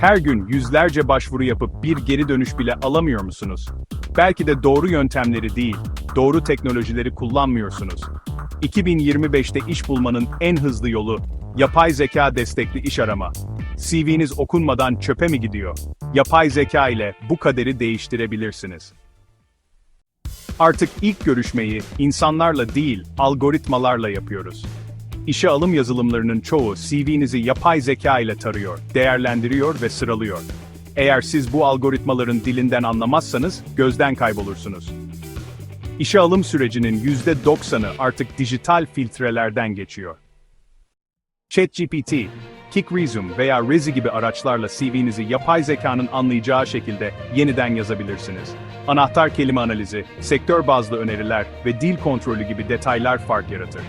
Her gün yüzlerce başvuru yapıp bir geri dönüş bile alamıyor musunuz? Belki de doğru yöntemleri değil, doğru teknolojileri kullanmıyorsunuz. 2025'te iş bulmanın en hızlı yolu, yapay zeka destekli iş arama. CV'niz okunmadan çöpe mi gidiyor? Yapay zeka ile bu kaderi değiştirebilirsiniz. Artık ilk görüşmeyi insanlarla değil, algoritmalarla yapıyoruz. İşe alım yazılımlarının çoğu CV'nizi yapay zeka ile tarıyor, değerlendiriyor ve sıralıyor. Eğer siz bu algoritmaların dilinden anlamazsanız gözden kaybolursunuz. İşe alım sürecinin %90'ı artık dijital filtrelerden geçiyor. ChatGPT, KickResume veya Rezi gibi araçlarla CV'nizi yapay zekanın anlayacağı şekilde yeniden yazabilirsiniz. Anahtar kelime analizi, sektör bazlı öneriler ve dil kontrolü gibi detaylar fark yaratır.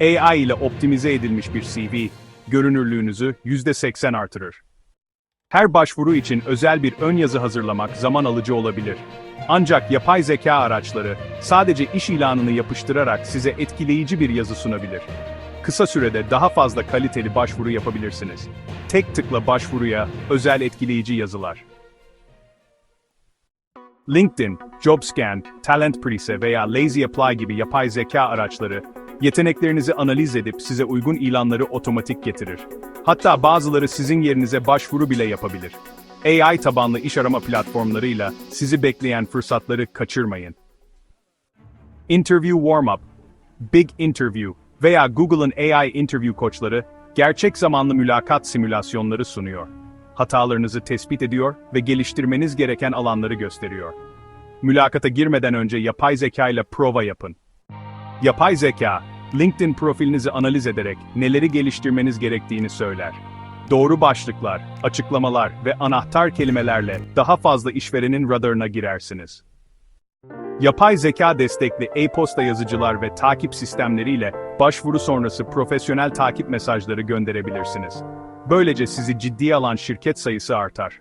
AI ile optimize edilmiş bir CV, görünürlüğünüzü %80 artırır. Her başvuru için özel bir ön yazı hazırlamak zaman alıcı olabilir. Ancak yapay zeka araçları sadece iş ilanını yapıştırarak size etkileyici bir yazı sunabilir. Kısa sürede daha fazla kaliteli başvuru yapabilirsiniz. Tek tıkla başvuruya özel etkileyici yazılar. LinkedIn, JobScan, TalentPrease veya Lazy Apply gibi yapay zeka araçları, yeteneklerinizi analiz edip size uygun ilanları otomatik getirir. Hatta bazıları sizin yerinize başvuru bile yapabilir. AI tabanlı iş arama platformlarıyla sizi bekleyen fırsatları kaçırmayın. Interview Warm-up, Big Interview veya Google'ın AI interview koçları gerçek zamanlı mülakat simülasyonları sunuyor. Hatalarınızı tespit ediyor ve geliştirmeniz gereken alanları gösteriyor. Mülakata girmeden önce yapay zeka ile prova yapın. Yapay zeka, LinkedIn profilinizi analiz ederek neleri geliştirmeniz gerektiğini söyler. Doğru başlıklar, açıklamalar ve anahtar kelimelerle daha fazla işverenin radarına girersiniz. Yapay zeka destekli e-posta yazıcılar ve takip sistemleriyle başvuru sonrası profesyonel takip mesajları gönderebilirsiniz. Böylece sizi ciddiye alan şirket sayısı artar.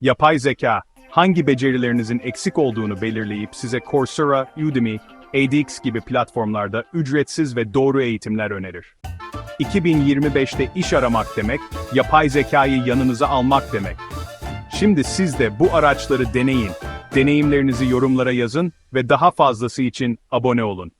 Yapay zeka, hangi becerilerinizin eksik olduğunu belirleyip size Coursera, Udemy, edX gibi platformlarda ücretsiz ve doğru eğitimler önerir. 2025'te iş aramak demek, yapay zekayı yanınıza almak demek. Şimdi siz de bu araçları deneyin, deneyimlerinizi yorumlara yazın ve daha fazlası için abone olun.